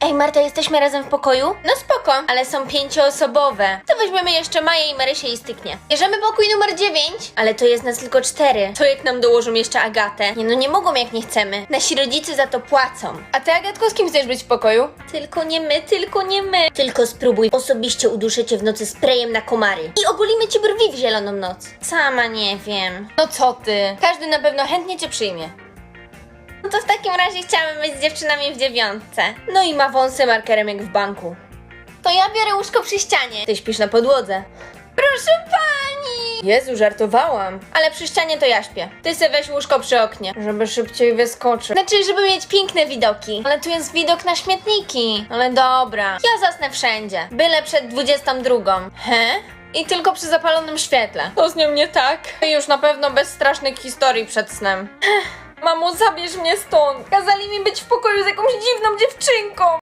Ej, Marta, jesteśmy razem w pokoju? No spoko, ale są pięcioosobowe. To weźmiemy jeszcze Maję i Marysię i styknie. Bierzemy pokój numer 9, ale to jest nas tylko cztery. To jak nam dołożą jeszcze Agatę? Nie no, nie mogą jak nie chcemy. Nasi rodzice za to płacą. A ty, Agatko, z kim chcesz być w pokoju? Tylko nie my, tylko nie my. Tylko spróbuj. Osobiście uduszę cię w nocy sprayem na komary. I ogolimy ci brwi w zieloną noc. Sama nie wiem. No co ty? Każdy na pewno chętnie cię przyjmie. No to w takim razie chciałabym być z dziewczynami w dziewiątce. No i ma wąsy markerem jak w banku. To ja biorę łóżko przy ścianie. Ty śpisz na podłodze. Proszę pani! Jezu, żartowałam. Ale przy ścianie to ja śpię. Ty se weź łóżko przy oknie, żeby szybciej wyskoczyć. Znaczy, żeby mieć piękne widoki. Ale tu jest widok na śmietniki. Ale dobra. Ja zasnę wszędzie. Byle przed 22. He? I tylko przy zapalonym świetle. To z nią nie tak. I już na pewno bez strasznych historii przed snem. Mamo, zabierz mnie stąd. Kazali mi być w pokoju z jakąś dziwną dziewczynką.